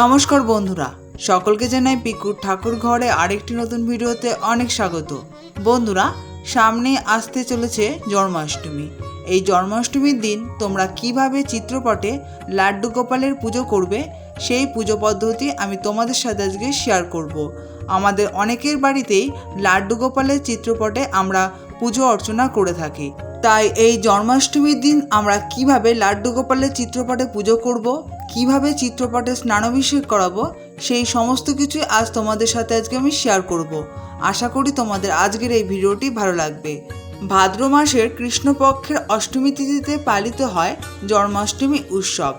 নমস্কার বন্ধুরা, সকলকে জানাই পিকুর ঠাকুর ঘরে আরেকটি নতুন ভিডিওতে অনেক স্বাগত। বন্ধুরা, সামনে আসতে চলেছে জন্মাষ্টমী। এই জন্মাষ্টমীর দিন তোমরা কীভাবে চিত্রপটে লাড্ডু গোপালের পুজো করবে, সেই পুজো পদ্ধতি আমি তোমাদের সাথে আজকে শেয়ার করব। আমাদের অনেকের বাড়িতেই লাড্ডু গোপালের চিত্রপটে আমরা পুজো অর্চনা করে থাকি। তাই এই জন্মাষ্টমীর দিন আমরা কীভাবে লাড্ডু গোপালের চিত্রপটে পুজো করব, কীভাবে চিত্রপটে স্নানাভিষেক করাবো, সেই সমস্ত কিছু আজ তোমাদের সাথে আজকে আমি শেয়ার করব। আশা করি তোমাদের আজকের এই ভিডিওটি ভালো লাগবে। ভাদ্র মাসের কৃষ্ণপক্ষের অষ্টমী তিথিতে পালিত হয় জন্মাষ্টমী উৎসব।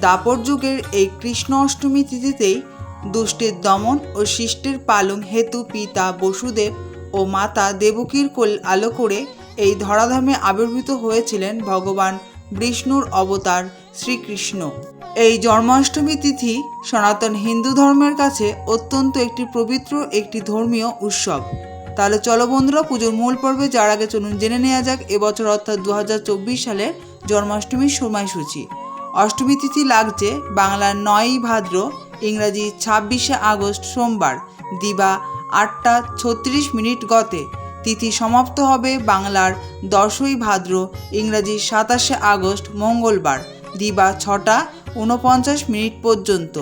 দাপর যুগের এই কৃষ্ণ অষ্টমী তিথিতেই দুষ্টের দমন ও শিষ্টের পালন হেতু পিতা বসুদেব ও মাতা দেবকীর কোল আলো করে এই ধরাধামে আবির্ভূত হয়েছিলেন ভগবান বিষ্ণুর অবতার শ্রীকৃষ্ণ। এই জন্মাষ্টমী তিথি সনাতন হিন্দু ধর্মের কাছে অত্যন্ত একটি পবিত্র একটি ধর্মীয় উৎসব। তাহলে চলো বন্ধুরা, পুজোর মূল পর্বে যার আগে চলুন জেনে নেওয়া যাক, এবছর অর্থাৎ দু হাজার চব্বিশ সালের জন্মাষ্টমীর সময়সূচি। অষ্টমী তিথি লাগছে বাংলার নয়ই ভাদ্র, ইংরাজি ছাব্বিশে আগস্ট সোমবার, দিবা আটটা ছত্রিশ মিনিট গতে। তিথি সমাপ্ত হবে বাংলার দশই ভাদ্র, ইংরাজি সাতাশে আগস্ট, মঙ্গলবার, দিবা ছটা উনপঞ্চাশ মিনিট পর্যন্ত।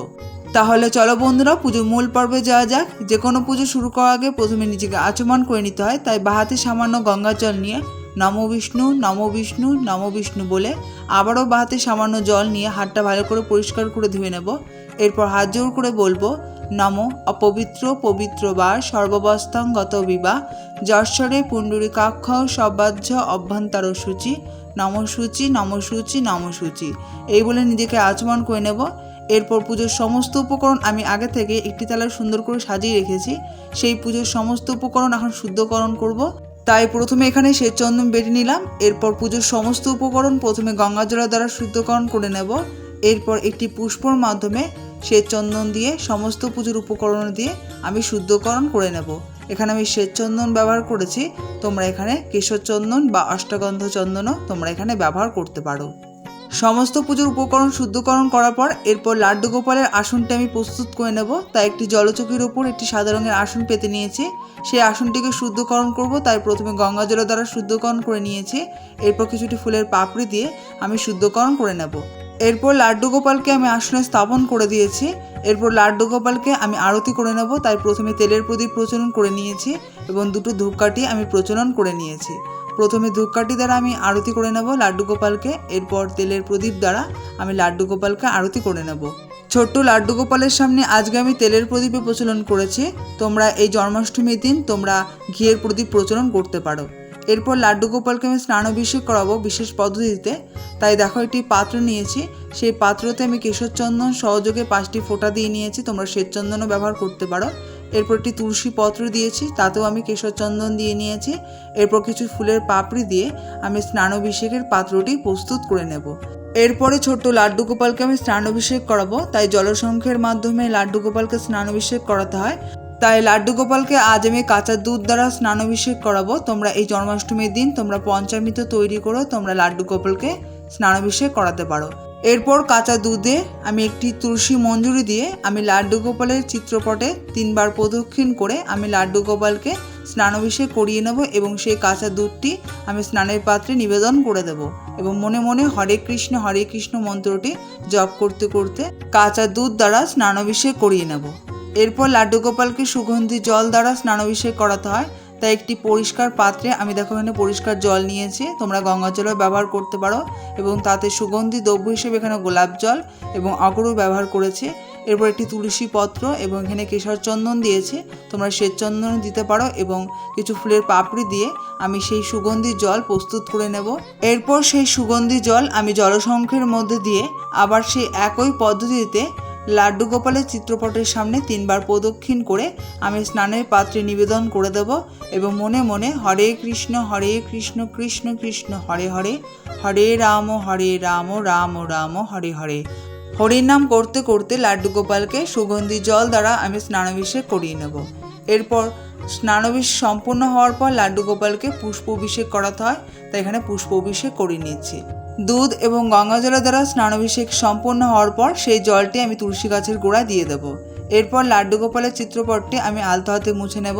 তাহলে চলো বন্ধুরা, পুজোর মূল পর্বে যাওয়া যাক। যে কোনো পুজো শুরু করার আগে প্রথমে নিজেকে আচমন করে নিতে হয়। তাই বাহাতে সামান্য গঙ্গা জল নিয়ে নম বিষ্ণু নম বিষ্ণু নম বিষ্ণু বলে আবারও বাহাতে সামান্য জল নিয়ে হাতটা ভালো করে পরিষ্কার করে ধুয়ে নেব। এরপর হাত জোর করে বলব নম অপবিত্র পবিত্র বা সর্ববস্থাঙ্গত বিবাহ যশ্বরে পুণ্ডরীকাক্ষ সবাহ্য অভ্যন্তর সূচি। নমসূচি নমসূচি নমসূচি এই বলে নিজেকে আচমন করে নেব। এরপর পুজোর সমস্ত উপকরণ আমি আগে থেকে একটি তালায় সুন্দর করে সাজিয়ে রেখেছি। সেই পুজোর সমস্ত উপকরণ এখন শুদ্ধকরণ করব। তাই প্রথমে এখানে শ্বেত চন্দন বেটে নিলাম। এরপর পুজোর সমস্ত উপকরণ প্রথমে গঙ্গা জলের দ্বারা শুদ্ধকরণ করে নেব। এরপর একটি পুষ্পর মাধ্যমে শ্বেত চন্দন দিয়ে সমস্ত পুজোর উপকরণ দিয়ে আমি শুদ্ধকরণ করে নেব। এখানে আমি শ্বেত চন্দন ব্যবহার করেছি, তোমরা এখানে কেশর চন্দন বা অষ্টগন্ধ চন্দনও তোমরা এখানে ব্যবহার করতে পারো। সমস্ত পুজোর উপকরণ শুদ্ধকরণ করার পর এরপর লাড্ডু গোপালের আসনটা আমি প্রস্তুত করে নেব। তাই একটি জলচকির ওপর একটি সাদা রঙের আসন পেতে নিয়েছি। সেই আসনটিকে শুদ্ধকরণ করব, তাই প্রথমে গঙ্গা জলের দ্বারা শুদ্ধকরণ করে নিয়েছি। এরপর কিছুটি ফুলের পাপড়ি দিয়ে আমি শুদ্ধকরণ করে নেব। এরপর লাড্ডু গোপালকে আমি আসনে স্থাপন করে দিয়েছি। এরপর লাড্ডু গোপালকে আমি আরতি করে নেব। তাই প্রথমে তেলের প্রদীপ প্রচলন করে নিয়েছি এবং দুটো ধূপকাঠি আমি প্রচলন করে নিয়েছি। প্রথমে ধূপকাঠি দ্বারা আমি আরতি করে নেব লাড্ডু গোপালকে। এরপর তেলের প্রদীপ দ্বারা আমি লাড্ডু গোপালকে আরতি করে নেব। ছোট্ট লাড্ডু গোপালের সামনে আজকে আমি তেলের প্রদীপে প্রচলন করেছি। তোমরা এই জন্মাষ্টমীর দিন তোমরা ঘিয়ের প্রদীপ প্রচলন করতে পারো। এরপর লাড্ডু গোপালকে আমি স্নানাভিষেক করাবো বিশেষ পদ্ধতিতে। তাই দেখো, একটি পাত্র নিয়েছি। সেই পাত্রতে আমি কেশর চন্দন সহযোগে পাঁচটি ফোঁটা দিয়ে নিয়েছি। তোমরা শ্বেত চন্দনও ব্যবহার করতে পারো। এরপর একটি তুলসী পত্র দিয়েছি, তাতেও আমি কেশর চন্দন দিয়ে নিয়েছি। এরপর কিছু ফুলের পাপড়ি দিয়ে আমি স্নানাভিষেকের পাত্রটি প্রস্তুত করে নেব। এরপরে ছোট্ট লাড্ডু গোপালকে আমি স্নানাভিষেক করাবো। তাই জলসংখ্যের মাধ্যমে লাড্ডু গোপালকে স্নানাভিষেক করাতে হয়। তাই লাড্ডু গোপালকে আজ আমি কাঁচা দুধ দ্বারা স্নানাভিষেক করাবো। তোমরা এই জন্মাষ্টমীর দিন তোমরা পঞ্চামৃত তৈরি করো তোমরা লাড্ডু গোপালকে স্নানাভিষেক করাতে পারো। এরপর কাঁচা দুধে আমি একটি তুলসী মঞ্জুরি দিয়ে আমি লাড্ডু গোপালের চিত্রপটে তিনবার প্রদক্ষিণ করে আমি লাড্ডু গোপালকে স্নানাভিষেক করিয়ে নেব এবং সেই কাঁচা দুধটি আমি স্নানের পাত্রে নিবেদন করে দেব এবং মনে মনে হরে কৃষ্ণ হরে কৃষ্ণ মন্ত্রটি জপ করতে করতে কাঁচা দুধ দ্বারা স্নানাভিষেক করিয়ে নেব। এরপর লাড্ডু গোপালকে সুগন্ধি জল দ্বারা স্নানাভিষেক করাতে হয়। তাই একটি পরিষ্কার পাত্রে আমি দেখো এখানে পরিষ্কার জল নিয়েছি। তোমরা গঙ্গা জলও ব্যবহার করতে পারো এবং তাতে সুগন্ধি দ্রব্য হিসেবে এখানে গোলাপ জল এবং অগরু ব্যবহার করেছি। এরপর একটি তুলসী পত্র এবং এখানে কেশর চন্দন দিয়েছি। তোমরা শ্বেত চন্দন দিতে পারো এবং কিছু ফুলের পাপড়ি দিয়ে আমি সেই সুগন্ধি জল প্রস্তুত করে নেব। এরপর সেই সুগন্ধি জল আমি জলসংখ্যের মধ্যে দিয়ে আবার সেই একই পদ্ধতিতে লাড্ডু গোপালের চিত্রপটের সামনে তিনবার প্রদক্ষিণ করে আমি স্নানের পাত্রে নিবেদন করে দেব এবং মনে মনে হরে কৃষ্ণ হরে কৃষ্ণ কৃষ্ণ কৃষ্ণ, হরে হরে হরে রাম হরে রাম রাম রাম, হরে হরে। হরির নাম করতে করতে লাড্ডু গোপালকে সুগন্ধি জল দ্বারা আমি স্নানাভিষেক করিয়ে নেব। এরপর স্নানাভিষেক সম্পূর্ণ হওয়ার পর লাড্ডু গোপালকে পুষ্প অভিষেক করাতে হয়, তাই এখানে পুষ্প অভিষেক করিয়ে নিচ্ছি দুধ এবং গঙ্গা জলের দ্বারা স্নানাভিষেক সম্পন্ন হওয়ার পর সেই জলটি আমি তুলসী গাছের গোড়ায় দিয়ে দেব। এরপর লাড্ডু গোপালের চিত্রপটটি আমি আলতো হাতে মুছে নেব।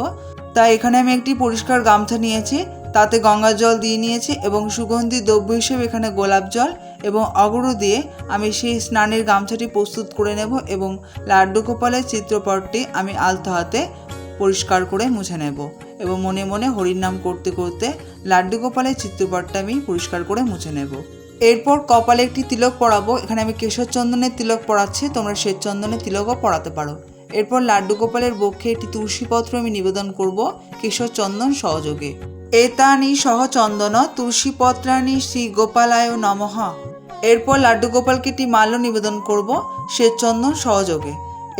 তাই এখানে আমি একটি পরিষ্কার গামছা নিয়েছি। তাতে গঙ্গা জল দিয়ে নিয়েছি এবং সুগন্ধি দ্রব্য হিসেবে এখানে গোলাপ জল এবং অগরু দিয়ে আমি সেই স্নানের গামছাটি প্রস্তুত করে নেব এবং লাড্ডু গোপালের চিত্রপটটি আমি আলতো হাতে পরিষ্কার করে মুছে নেব এবং মনে মনে হরির নাম করতে করতে লাড্ডু গোপালের চিত্রপটটা আমি পরিষ্কার করে মুছে নেব। এরপর কপালে একটি তিলক পরাবো, এখানে আমি কেশর চন্দনের তিলক পরাচ্ছি, তোমরা শ্বেত চন্দনের তিলকও পরাতে পারো। এরপর লাড্ডু গোপালের বক্ষে একটি তুলসীপত্র আমি নিবেদন করব কেশর চন্দন সহযোগে। এতানি সহ চন্দন তুলসীপত্রানি শ্রী গোপালায় নমঃ। এরপর লাড্ডু গোপালকে একটি মাল্য নিবেদন করব শ্বেত চন্দন সহযোগে।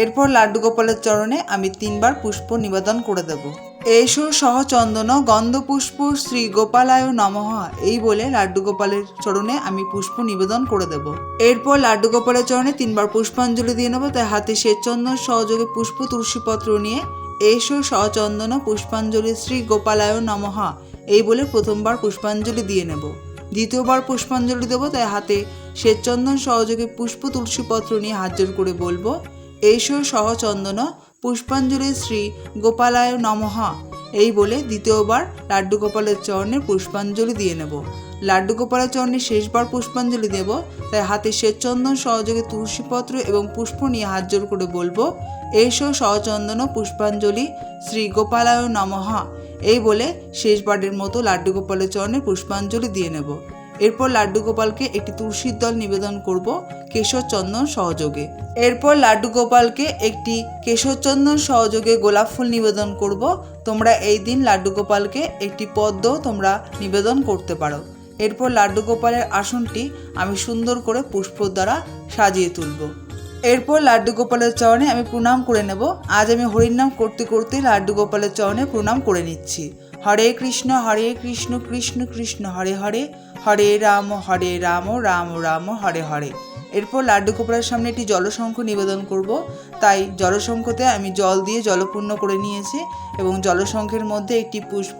এরপর লাড্ডু গোপালের চরণে আমি তিনবার পুষ্প নিবেদন করে দেব। এসো সহ চন্দন গন্ধ পুষ্প শ্রী গোপালায় নমঃ। এই বলে লাড্ডু গোপালের চরণে আমি পুষ্প নিবেদন করে দেব। এরপর লাড্ডু গোপালের চরণে তিনবার পুষ্পাঞ্জলি দিয়ে নেব। তাই হাতে শ্বেত চন্দন সহযোগে পুষ্প তুলসীপত্র নিয়ে এসো সচন্দন পুষ্পাঞ্জলি শ্রী গোপালায় নমঃ। এই বলে প্রথমবার পুষ্পাঞ্জলি দিয়ে নেব। দ্বিতীয়বার পুষ্পাঞ্জলি দেবো। তাই হাতে শ্বেতচন্দন সহযোগে পুষ্প তুলসীপত্র নিয়ে হাত জোর করে বলব এসো সহচন্দন পুষ্পাঞ্জলি শ্রী গোপালায় নমঃ। এই বলে দ্বিতীয়বার লাড্ডু গোপালের চরণে পুষ্পাঞ্জলি দিয়ে নেব। লাড্ডু গোপালের চরণে শেষবার পুষ্পাঞ্জলি দেব। তাই হাতে শ্বেতচন্দন, সহযোগে তুলসীপত্র এবং পুষ্প নিয়ে হাত জোর করে বলব, এসো সহচন্দন পুষ্পাঞ্জলি শ্রী গোপালায় নমঃ। এই বলে শেষবারের মতো লাড্ডু গোপালের চরণে পুষ্পাঞ্জলি দিয়ে নেব। এরপর লাড্ডু গোপালকে একটি তুলসীর দল নিবেদন করব কেশর চন্দন সহযোগে। এরপর লাড্ডু গোপালকে একটি কেশর চন্দন সহযোগে গোলাপ ফুল নিবেদন করব। তোমরা এই দিন লাড্ডু গোপালকে একটি পদ্ম তোমরা নিবেদন করতে পারো। এরপর লাড্ডু গোপালের আসনটি আমি সুন্দর করে পুষ্প দ্বারা সাজিয়ে তুলব। এরপর লাড্ডু গোপালের চরণে আমি প্রণাম করে নেব। আজ আমি হরির নাম করতে করতে লাড্ডু গোপালের চরণে প্রণাম করে নিচ্ছি। হরে কৃষ্ণ হরে কৃষ্ণ কৃষ্ণ কৃষ্ণ, হরে হরে। হরে রাম হরে রাম রাম রাম, হরে হরে। এরপর লাড্ডু গোপালের সামনে একটি জলশঙ্খ নিবেদন করব। তাই জলশঙ্খতে আমি জল দিয়ে জলপূর্ণ করে নিয়েছি এবং জলশঙ্খের মধ্যে একটি পুষ্প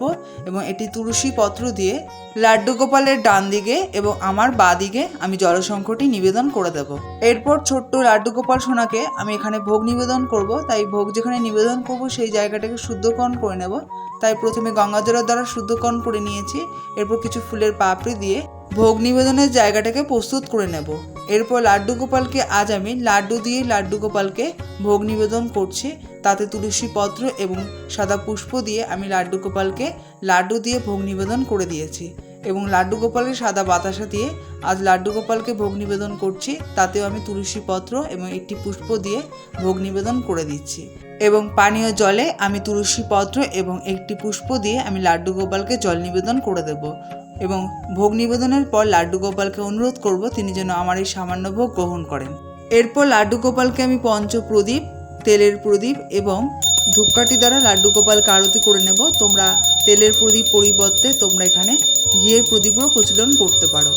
এবং একটি তুলসী পত্র দিয়ে লাড্ডু গোপালের ডান দিকে এবং আমার বাঁ দিকে আমি জলশঙ্খটি নিবেদন করে দেব। এরপর ছোট্ট লাড্ডু গোপাল সোনাকে আমি এখানে ভোগ নিবেদন করব। তাই ভোগ যেখানে নিবেদন করব সেই জায়গাটাকে শুদ্ধকরণ করে নেব। তাই প্রথমে গঙ্গা জলের দ্বারা শুদ্ধকরণ করে নিয়েছি, এরপর কিছু ফুলের পাপড়ি দিয়ে ভোগ নিবেদনের জায়গাটাকে প্রস্তুত করে নেব। এরপর লাড্ডু গোপালকে আজ আমি লাড্ডু দিয়ে লাড্ডু গোপালকে ভোগ নিবেদন করছি, তাতে তুলসী পত্র এবং সাদা পুষ্প দিয়ে আমি লাড্ডু গোপালকে লাড্ডু দিয়ে ভোগ নিবেদন করে দিয়েছি। এবং লাড্ডু গোপালকে সাদা বাতাসা দিয়ে আজ লাড্ডু গোপালকে ভোগ নিবেদন করছি। তাতেও আমি তুলসী পত্র এবং একটি পুষ্প দিয়ে ভোগ নিবেদন করে দিচ্ছি। এবং পানীয় জলে আমি তুলসী পত্র এবং একটি পুষ্প দিয়ে আমি লাড্ডু গোপালকে জল নিবেদন করে দেব। এবং ভোগ নিবেদনের পর লাড্ডু গোপালকে অনুরোধ করব তিনি যেন আমার এই সামান্য ভোগ গ্রহণ করেন। এরপর লাড্ডু গোপালকে আমি পঞ্চ প্রদীপ তেলের প্রদীপ এবং ধূপকাঠি দ্বারা লাড্ডু গোপালকে আরতি করে নেব। তোমরা তেলের প্রদীপ পরিবর্তে তোমরা এখানে ঘিয়ের প্রদীপও প্রচলন করতে পারো।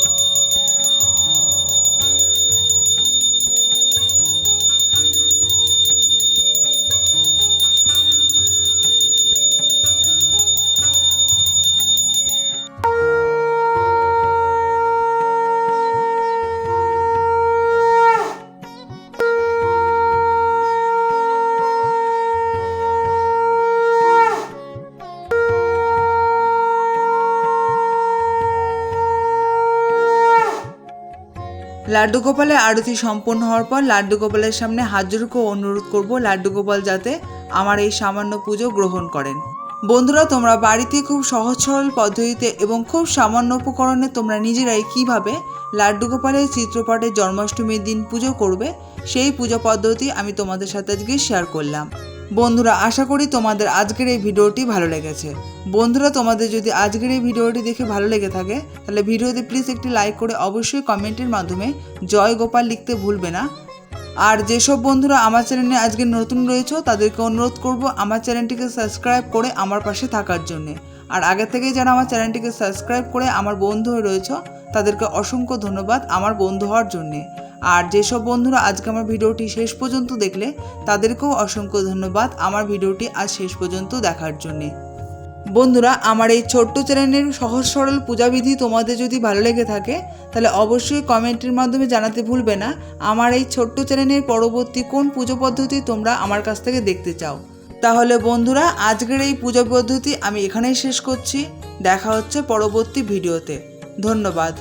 লাড্ডু গোপালের আরতি সম্পন্ন হওয়ার পর লাড্ডু গোপালের সামনে হাজুরকে অনুরোধ করব লাড্ডু গোপাল যাতে আমার এই সামান্য পুজো গ্রহণ করেন। বন্ধুরা, তোমরা বাড়িতে খুব সহজ সরল পদ্ধতিতে এবং খুব সামান্য উপকরণে তোমরা নিজেরাই কীভাবে লাড্ডু গোপালের চিত্রপটে জন্মাষ্টমীর দিন পুজো করবে, সেই পুজো পদ্ধতি আমি তোমাদের সাথে আজকে শেয়ার করলাম। বন্ধুরা, আশা করি তোমাদের আজকের এই ভিডিওটি ভালো লেগেছে। বন্ধুরা, তোমাদের যদি আজকের এই ভিডিওটি দেখে ভালো লেগে থাকে, তাহলে ভিডিওতে প্লিজ একটি লাইক করে অবশ্যই কমেন্টের মাধ্যমে জয় গোপাল লিখতে ভুলবে না। আর যেসব বন্ধুরা আমার চ্যানেলে আজকে নতুন রয়েছে, তাদেরকে অনুরোধ করব আমার চ্যানেলটিকে সাবস্ক্রাইব করে আমার পাশে থাকার জন্য। আর আগে থেকেই যারা আমার চ্যানেলটিকে সাবস্ক্রাইব করে আমার বন্ধু হয়ে রয়েছে, তাদেরকে অসংখ্য ধন্যবাদ আমার বন্ধু হওয়ার জন্যে। আর যেসব বন্ধুরা আজকে আমার ভিডিওটি শেষ পর্যন্ত দেখলে, তাদেরকেও অসংখ্য ধন্যবাদ আমার ভিডিওটি আজ শেষ পর্যন্ত দেখার জন্যে। বন্ধুরা, আমার এই ছোট্ট চ্যানেলের সহজ সরল পূজাবিধি তোমাদের যদি ভালো লেগে থাকে, তাহলে অবশ্যই কমেন্টের মাধ্যমে জানাতে ভুলবে না আমার এই ছোট্ট চ্যানেলের পরবর্তী কোন পুজো পদ্ধতি তোমরা আমার কাছ থেকে দেখতে চাও। তাহলে বন্ধুরা, আজকের এই পুজো পদ্ধতি আমি এখানেই শেষ করছি। দেখা হচ্ছে পরবর্তী ভিডিওতে। ধন্যবাদ।